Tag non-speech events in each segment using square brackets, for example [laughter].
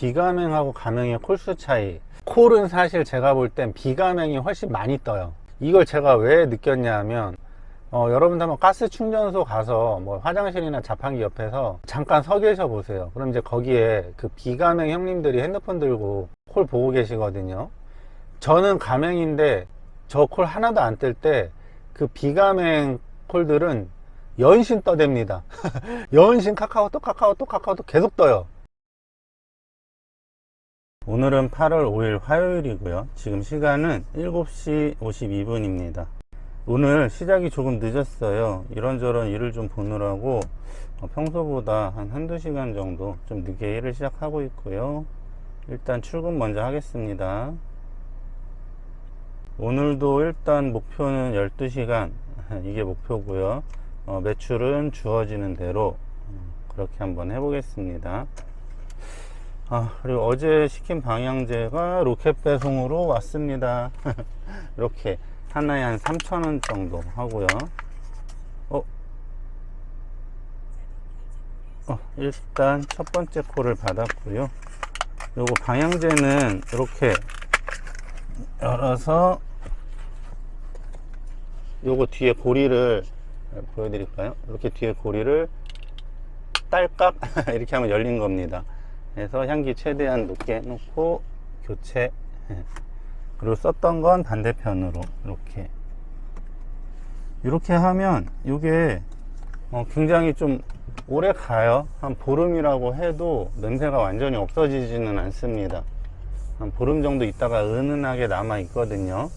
비가맹하고 가맹의 콜수 차이. 콜은 사실 제가 볼 땐 비가맹이 훨씬 많이 떠요. 이걸 제가 왜 느꼈냐 하면 어, 여러분들 한번 가스 충전소 가서 뭐 화장실이나 자판기 옆에서 잠깐 서 계셔 보세요. 그럼 이제 거기에 그 비가맹 형님들이 핸드폰 들고 콜 보고 계시거든요. 저는 가맹인데 저 콜 하나도 안 뜰 때 그 비가맹 콜들은 연신 떠댑니다. [laughs] 연신 카카오톡, 카카오톡, 카카오톡 계속 떠요. 오늘은 8월 5일 화요일이고요. 지금 시간은 7시 52분입니다. 오늘 시작이 조금 늦었어요. 이런저런 일을 좀 보느라고 어, 평소보다 한 한두 시간 정도 좀 늦게 일을 시작하고 있고요. 일단 출근 먼저 하겠습니다. 오늘도 일단 목표는 12시간 [laughs] 이게 목표고요. 어, 매출은 주어지는 대로 음, 그렇게 한번 해보겠습니다. 아, 그리고 어제 시킨 방향제가 로켓 배송으로 왔습니다. [laughs] 이렇게 하나에 한 3,000원 정도 하고요. 어, 어, 일단 첫 번째 콜을 받았고요. 요거 방향제는 이렇게 열어서 요거 뒤에 고리를 보여드릴까요? 이렇게 뒤에 고리를 딸깍 [laughs] 이렇게 하면 열린 겁니다. 그래서 향기 최대한 높게 놓고 교체. 그리고 썼던 건 반대편으로 이렇게. 이렇게 하면 이게 어, 굉장히 좀 오래 가요. 한 보름이라고 해도 냄새가 완전히 없어지지는 않습니다. 한 보름 정도 있다가 은은하게 남아 있거든요.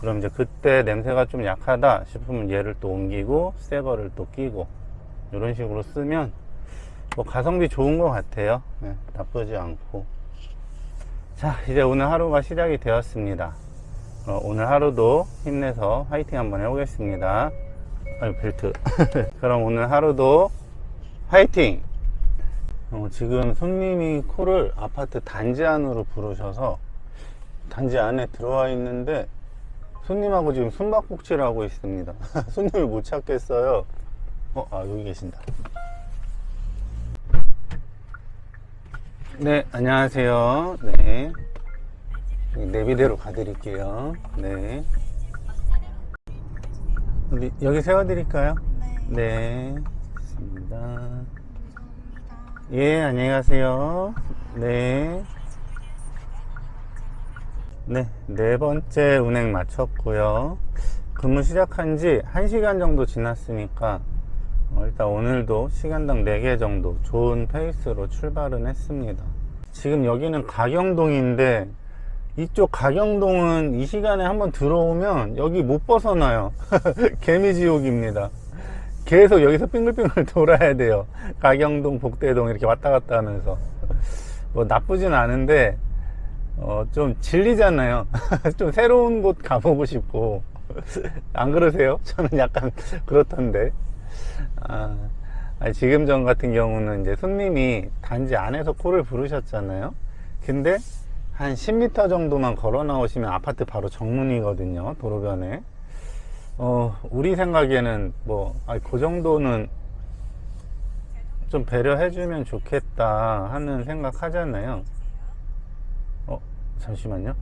그럼 이제 그때 냄새가 좀 약하다 싶으면 얘를 또 옮기고 새 거를 또 끼고 이런 식으로 쓰면 뭐 가성비 좋은 것 같아요. 네, 나쁘지 않고. 자 이제 오늘 하루가 시작이 되었습니다. 어, 오늘 하루도 힘내서 화이팅 한번 해보겠습니다. 아유 벨트. [laughs] 그럼 오늘 하루도 화이팅! 어, 지금 손님이 코를 아파트 단지 안으로 부르셔서 단지 안에 들어와 있는데 손님하고 지금 숨바꼭질을 하고 있습니다. [laughs] 손님을 못 찾겠어요. 어, 아 여기 계신다 네, 안녕하세요. 네. 내비대로 가드릴게요. 네. 우리 여기 세워드릴까요? 네. 좋습니다. 예, 안녕히 가세요. 네. 네, 네 번째 운행 마쳤고요. 근무 시작한 지 1시간 정도 지났으니까 어, 일단 오늘도 시간당 4개 정도 좋은 페이스로 출발은 했습니다. 지금 여기는 가경동인데 이쪽 가경동은 이 시간에 한번 들어오면 여기 못 벗어나요. [laughs] 개미지옥입니다. 계속 여기서 빙글빙글 [laughs] 돌아야 돼요. 가경동, 복대동 이렇게 왔다 갔다 하면서. 뭐 나쁘진 않은데 어, 좀 질리잖아요. [laughs] 좀 새로운 곳 가보고 싶고. 안 그러세요? 저는 약간 그렇던데. 아, 지금 전 같은 경우는 이제 손님이 단지 안에서 콜을 부르셨잖아요. 근데 한 10m 정도만 걸어 나오시면 아파트 바로 정문이거든요. 도로변에. 어, 우리 생각에는 뭐, 아니, 그 정도는 좀 배려해주면 좋겠다 하는 생각 하잖아요. 어, 잠시만요.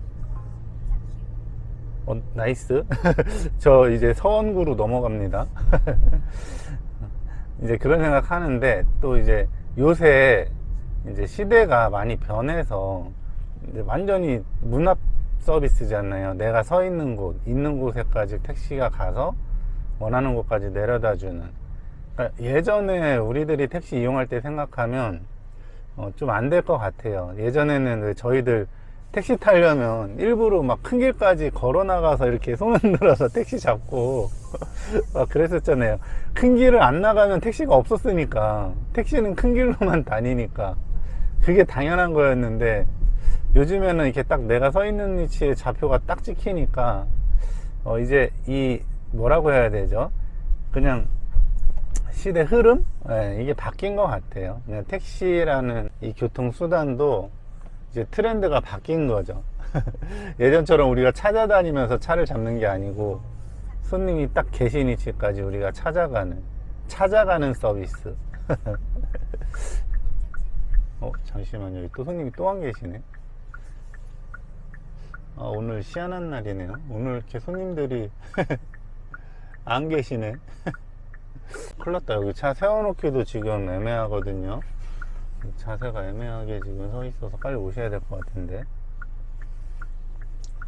어, 나이스. [laughs] 저 이제 서원구로 넘어갑니다. [laughs] 이제 그런 생각 하는데 또 이제 요새 이제 시대가 많이 변해서 이제 완전히 문앞 서비스잖아요. 내가 서 있는 곳, 있는 곳에까지 택시가 가서 원하는 곳까지 내려다 주는. 그러니까 예전에 우리들이 택시 이용할 때 생각하면 어, 좀 안 될 것 같아요. 예전에는 왜 저희들 택시 타려면 일부러 막 큰 길까지 걸어 나가서 이렇게 손 흔들어서 [laughs] 택시 잡고 [laughs] 막 그랬었잖아요. 큰 길을 안 나가면 택시가 없었으니까 택시는 큰 길로만 다니니까 그게 당연한 거였는데 요즘에는 이렇게 딱 내가 서 있는 위치에 좌표가 딱 찍히니까 어 이제 이 뭐라고 해야 되죠? 그냥 시대 흐름? 예, 이게 바뀐 것 같아요. 그냥 택시라는 이 교통수단도 이제 트렌드가 바뀐 거죠. [laughs] 예전처럼 우리가 찾아다니면서 차를 잡는 게 아니고 손님이 딱 계신 위치까지 우리가 찾아가는 찾아가는 서비스. [laughs] 어, 잠시만요. 여기 또 손님이 또 안 계시네. 아, 오늘 희한한 날이네요. 오늘 이렇게 손님들이 [laughs] 안 계시네. 큰일 났다. 여기 차 세워놓기도 지금 애매하거든요. 자세가 애매하게 지금 서 있어서 빨리 오셔야 될 것 같은데.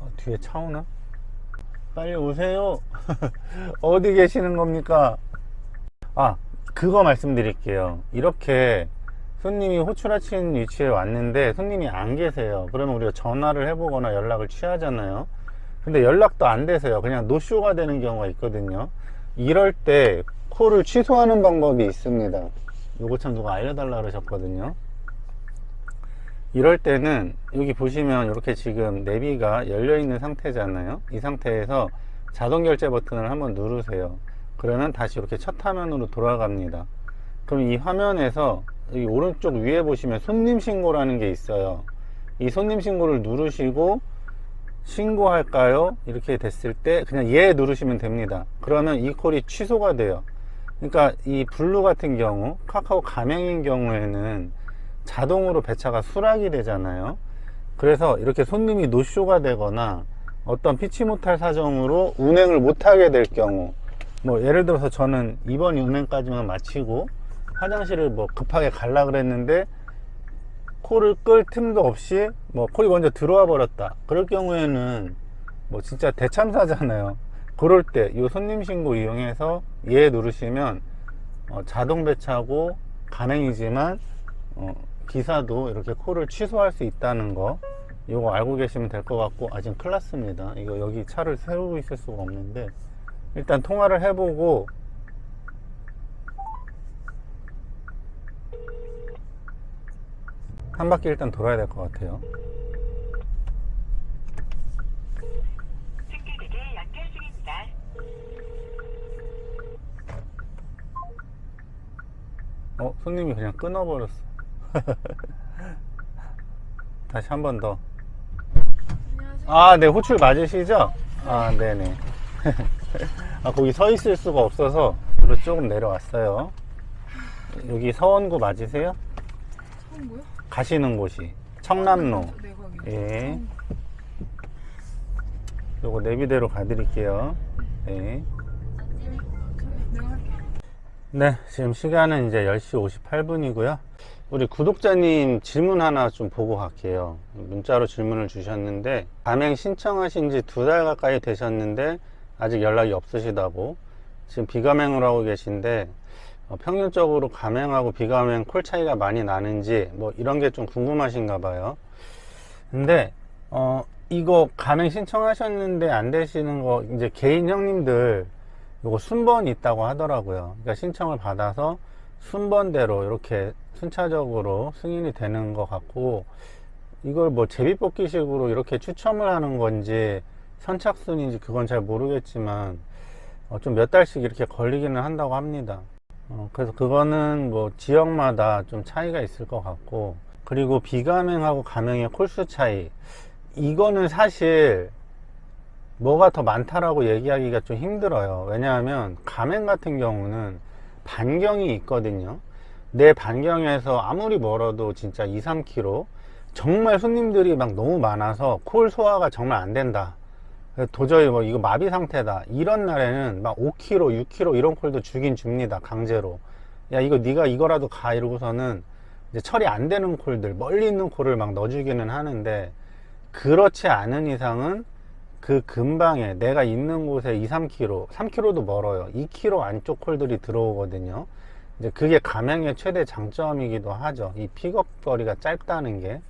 아, 뒤에 차 오나? 빨리 오세요. [laughs] 어디 계시는 겁니까? 아, 그거 말씀드릴게요. 이렇게 손님이 호출하신 위치에 왔는데 손님이 안 계세요. 그러면 우리가 전화를 해보거나 연락을 취하잖아요. 근데 연락도 안 되세요. 그냥 노쇼가 되는 경우가 있거든요. 이럴 때 콜을 취소하는 방법이 있습니다. 요거 참 누가 알려달라 그러셨거든요. 이럴 때는 여기 보시면 이렇게 지금 내비가 열려 있는 상태잖아요. 이 상태에서 자동 결제 버튼을 한번 누르세요. 그러면 다시 이렇게 첫 화면으로 돌아갑니다. 그럼 이 화면에서 여기 오른쪽 위에 보시면 손님 신고라는 게 있어요. 이 손님 신고를 누르시고 신고할까요? 이렇게 됐을 때 그냥 예 누르시면 됩니다. 그러면 이 콜이 취소가 돼요. 그러니까 이 블루 같은 경우 카카오 가맹인 경우에는 자동으로 배차가 수락이 되잖아요. 그래서 이렇게 손님이 노쇼가 되거나 어떤 피치 못할 사정으로 운행을 못하게 될 경우 뭐 예를 들어서 저는 이번 운행까지만 마치고 화장실을 뭐 급하게 갈라 그랬는데 콜을 끌 틈도 없이 뭐 콜이 먼저 들어와 버렸다 그럴 경우에는 뭐 진짜 대참사잖아요 그럴 때 이 손님 신고 이용해서 예 누르시면 어, 자동 배차고 가맹이지만 어, 기사도 이렇게 콜을 취소할 수 있다는 거 이거 알고 계시면 될 것 같고 아 지금 큰일 났습니다. 이거 여기 차를 세우고 있을 수가 없는데 일단 통화를 해보고 한 바퀴 일단 돌아야 될 것 같아요 승객에게 연결 중입니다. 어 손님이 그냥 끊어버렸어 [laughs] 다시 한 번 더 아, 네, 호출 맞으시죠? 아, 네네. [laughs] 아, 거기 서 있을 수가 없어서, 그로 조금 내려왔어요. 여기 서원구 맞으세요? 처음고요? 가시는 곳이. 청남로. 네, 거기. 예. 요거 내비대로 가드릴게요. 네. 네, 지금 시간은 이제 10시 58분이고요. 우리 구독자님 질문 하나 좀 보고 갈게요. 문자로 질문을 주셨는데, 가맹 신청하신 지 두 달 가까이 되셨는데, 아직 연락이 없으시다고. 지금 비가맹을 하고 계신데, 어, 평균적으로 가맹하고 비가맹 콜 차이가 많이 나는지, 뭐 이런 게 좀 궁금하신가 봐요. 근데, 어, 이거 가맹 신청하셨는데 안 되시는 거, 이제 개인 형님들, 요거 순번이 있다고 하더라고요. 그러니까 신청을 받아서 순번대로 이렇게 순차적으로 승인이 되는 것 같고 이걸 뭐 제비뽑기 식으로 이렇게 추첨을 하는 건지 선착순인지 그건 잘 모르겠지만 어, 좀몇 달씩 이렇게 걸리기는 한다고 합니다. 어, 그래서 그거는 뭐 지역마다 좀 차이가 있을 것 같고 그리고 비가맹하고 가맹의 콜수 차이 이거는 사실 뭐가 더 많다라고 얘기하기가 좀 힘들어요. 왜냐하면 가맹 같은 경우는 반경이 있거든요. 내 반경에서 아무리 멀어도 진짜 2, 3km 정말 손님들이 막 너무 많아서 콜 소화가 정말 안 된다. 도저히 뭐 이거 마비 상태다. 이런 날에는 막 5km, 6km 이런 콜도 주긴 줍니다. 강제로. 야 이거 네가 이거라도 가 이러고서는 이제 처리 안 되는 콜들 멀리 있는 콜을 막 넣어주기는 하는데 그렇지 않은 이상은 그 근방에 내가 있는 곳에 2, 3km, 3km도 멀어요. 2km 안쪽 콜들이 들어오거든요. 이제 그게 가맹의 최대 장점이기도 하죠. 이 픽업 거리가 짧다는 게.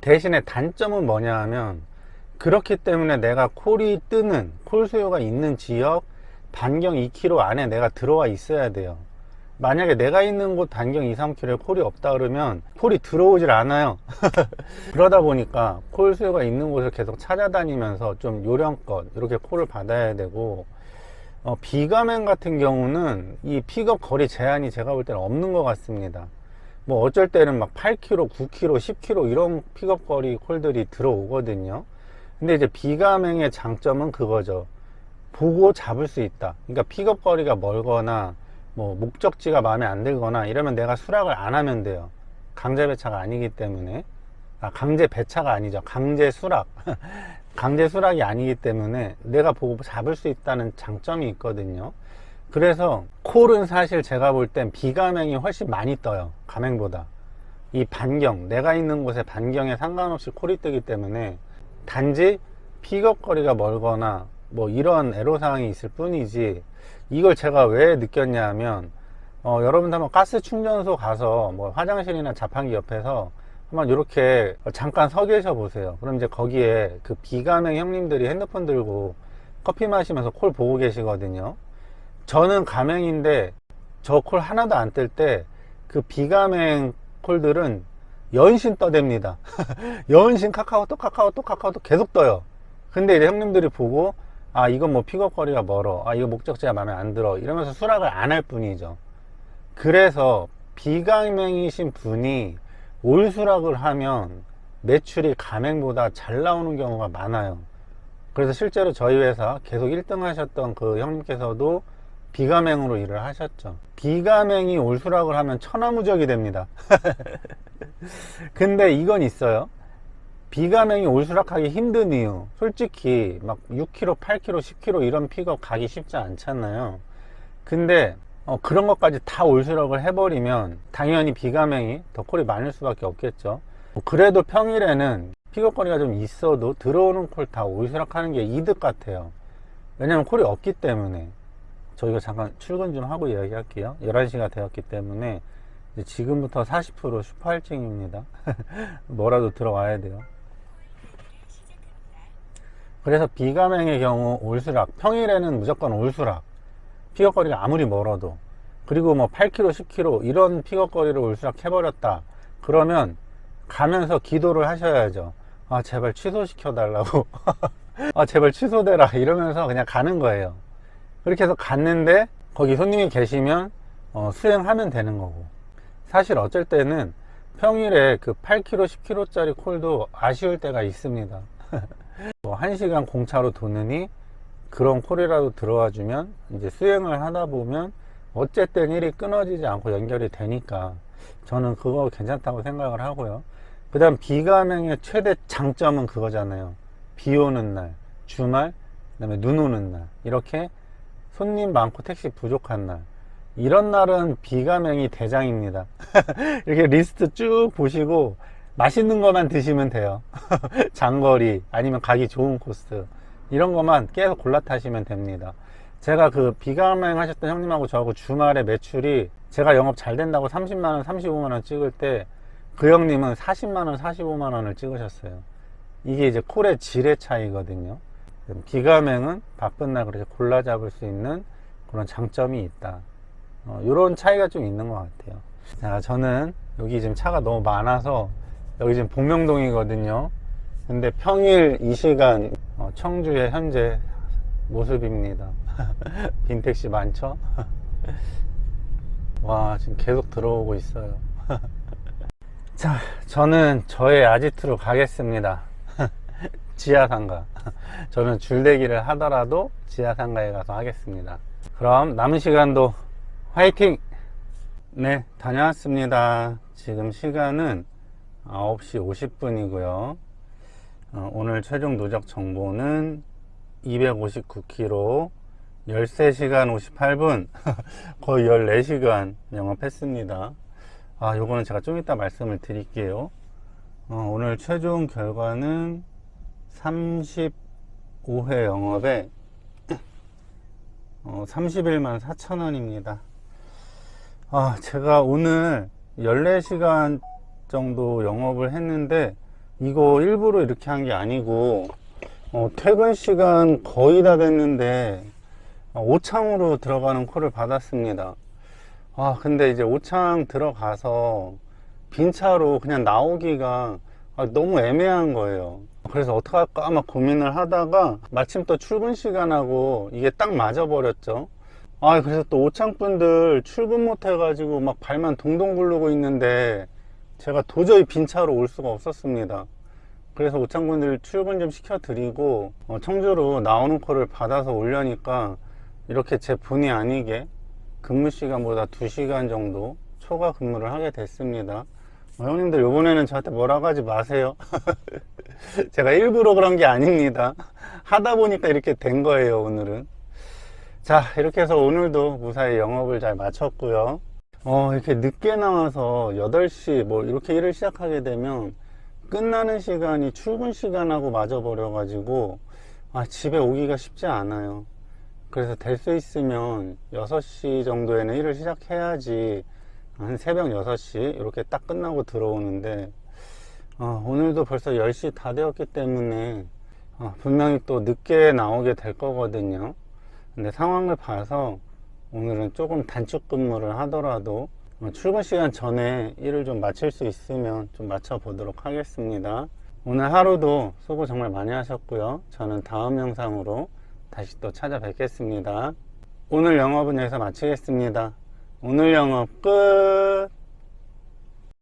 대신에 단점은 뭐냐 하면 그렇기 때문에 내가 콜이 뜨는 콜 수요가 있는 지역 반경 2km 안에 내가 들어와 있어야 돼요. 만약에 내가 있는 곳 반경 2, 3km에 콜이 없다 그러면 콜이 들어오질 않아요. [laughs] 그러다 보니까 콜 수요가 있는 곳을 계속 찾아다니면서 좀 요령껏 이렇게 콜을 받아야 되고 어, 비가맹 같은 경우는 이 픽업 거리 제한이 제가 볼 때는 없는 것 같습니다. 뭐 어쩔 때는 막 8km, 9km, 10km 이런 픽업 거리 콜들이 들어오거든요. 근데 이제 비가맹의 장점은 그거죠. 보고 잡을 수 있다. 그러니까 픽업 거리가 멀거나 뭐 목적지가 마음에 안 들거나 이러면 내가 수락을 안 하면 돼요. 강제 배차가 아니기 때문에 아, 강제 배차가 아니죠. 강제 수락. [laughs] 강제 수락이 아니기 때문에 내가 보고 잡을 수 있다는 장점이 있거든요. 그래서 콜은 사실 제가 볼 땐 비가맹이 훨씬 많이 떠요. 가맹보다. 이 반경, 내가 있는 곳의 반경에 상관없이 콜이 뜨기 때문에 단지 픽업거리가 멀거나 뭐 이런 애로사항이 있을 뿐이지 이걸 제가 왜 느꼈냐 하면 어, 여러분들 한번 가스 충전소 가서 뭐 화장실이나 자판기 옆에서 한번 이렇게 잠깐 서 계셔 보세요. 그럼 이제 거기에 그 비가맹 형님들이 핸드폰 들고 커피 마시면서 콜 보고 계시거든요. 저는 가맹인데 저 콜 하나도 안 뜰 때 그 비가맹 콜들은 연신 떠댑니다. [laughs] 연신 카카오톡, 카카오톡, 카카오톡 계속 떠요. 근데 이제 형님들이 보고 아 이건 뭐 픽업 거리가 멀어. 아 이거 목적지가 마음에 안 들어. 이러면서 수락을 안 할 뿐이죠. 그래서 비가맹이신 분이 올 수락을 하면 매출이 가맹보다 잘 나오는 경우가 많아요. 그래서 실제로 저희 회사 계속 1등 하셨던 그 형님께서도 비가맹으로 일을 하셨죠. 비가맹이 올 수락을 하면 천하무적이 됩니다. [laughs] 근데 이건 있어요. 비가맹이 올수락하기 힘든 이유. 솔직히 막 6kg, 8kg, 10kg 이런 픽업 가기 쉽지 않잖아요. 근데 어, 그런 것까지 다 올수락을 해버리면 당연히 비가맹이 더 콜이 많을 수밖에 없겠죠. 뭐 그래도 평일에는 픽업 거리가 좀 있어도 들어오는 콜 다 올수락하는 게 이득 같아요. 왜냐면 콜이 없기 때문에. 저희가 잠깐 출근 좀 하고 이야기할게요. 11시가 되었기 때문에 지금부터 40% 슈퍼 할증입니다. [laughs] 뭐라도 들어와야 돼요. 그래서 비가맹의 경우 올수락, 평일에는 무조건 올수락. 픽업 거리가 아무리 멀어도. 그리고 뭐 8km, 10km 이런 픽업 거리를 올수락 해버렸다. 그러면 가면서 기도를 하셔야죠. 아, 제발 취소시켜 달라고. [laughs] 아, 제발 취소되라. 이러면서 그냥 가는 거예요. 그렇게 해서 갔는데 거기 손님이 계시면 어, 수행하면 되는 거고. 사실 어쩔 때는 평일에 그 8km, 10km짜리 콜도 아쉬울 때가 있습니다. [laughs] 뭐 1시간 공차로 도느니 그런 콜이라도 들어와 주면 이제 수행을 하다 보면 어쨌든 일이 끊어지지 않고 연결이 되니까 저는 그거 괜찮다고 생각을 하고요. 그 다음 비가맹의 최대 장점은 그거잖아요. 비 오는 날, 주말, 그 다음에 눈 오는 날. 이렇게 손님 많고 택시 부족한 날. 이런 날은 비가맹이 대장입니다. [laughs] 이렇게 리스트 쭉 보시고 맛있는 것만 드시면 돼요. [laughs] 장거리 아니면 가기 좋은 코스 이런 것만 계속 골라 타시면 됩니다. 제가 그 비가맹 하셨던 형님하고 저하고 주말에 매출이 제가 영업 잘 된다고 30만원, 35만원 찍을 때 그 형님은 40만원, 45만원을 찍으셨어요. 이게 이제 콜의 질의 차이거든요. 비가맹은 바쁜 날 그렇게 골라 잡을 수 있는 그런 장점이 있다. 어, 이런 차이가 좀 있는 것 같아요. 자, 저는 여기 지금 차가 너무 많아서 여기 지금 복명동이거든요. 근데 평일 이 시간 어, 청주의 현재 모습입니다. [laughs] 빈택시 많죠? [laughs] 와, 지금 계속 들어오고 있어요. [laughs] 자, 저는 저의 아지트로 가겠습니다. 지하상가. 저는 줄대기를 하더라도 지하상가에 가서 하겠습니다. 그럼 남은 시간도 화이팅! 네, 다녀왔습니다. 지금 시간은 9시 50분이고요. 어, 오늘 최종 누적 정보는 259km, 13시간 58분, 거의 14시간 영업했습니다. 아, 요거는 제가 좀 이따 말씀을 드릴게요. 어, 오늘 최종 결과는 35회 영업에 어, 31만 4천원입니다. 아, 제가 오늘 14시간 정도 영업을 했는데, 이거 일부러 이렇게 한 게 아니고, 어, 퇴근 시간 거의 다 됐는데, 어, 오창으로 들어가는 콜을 받았습니다. 아, 근데 이제 오창 들어가서 빈 차로 그냥 나오기가 아, 너무 애매한 거예요. 그래서 어떡할까 막 고민을 하다가 마침 또 출근 시간하고 이게 딱 맞아 버렸죠. 아, 그래서 또 오창 분들 출근 못 해가지고 막 발만 동동 구르고 있는데 제가 도저히 빈 차로 올 수가 없었습니다. 그래서 오창분들 출근 좀 시켜드리고 어, 청주로 나오는 콜을 받아서 오려니까 이렇게 제 본의 아니게 근무 시간보다 2시간 정도 초과 근무를 하게 됐습니다. 어, 형님들 요번에는 저한테 뭐라고 하지 마세요. [laughs] 제가 일부러 그런 게 아닙니다. 하다 보니까 이렇게 된 거예요, 오늘은. 자, 이렇게 해서 오늘도 무사히 영업을 잘 마쳤고요. 어, 이렇게 늦게 나와서 8시 뭐 이렇게 일을 시작하게 되면 끝나는 시간이 출근 시간하고 맞아 버려 가지고 아, 집에 오기가 쉽지 않아요. 그래서 될 수 있으면 6시 정도에는 일을 시작해야지 한 새벽 6시 이렇게 딱 끝나고 들어오는데 어, 오늘도 벌써 10시 다 되었기 때문에 어, 분명히 또 늦게 나오게 될 거거든요. 근데 상황을 봐서 오늘은 조금 단축 근무를 하더라도 어, 출근 시간 전에 일을 좀 마칠 수 있으면 좀 맞춰 보도록 하겠습니다. 오늘 하루도 수고 정말 많이 하셨고요. 저는 다음 영상으로 다시 또 찾아뵙겠습니다. 오늘 영업은 여기서 마치겠습니다. 오늘 영업 끝!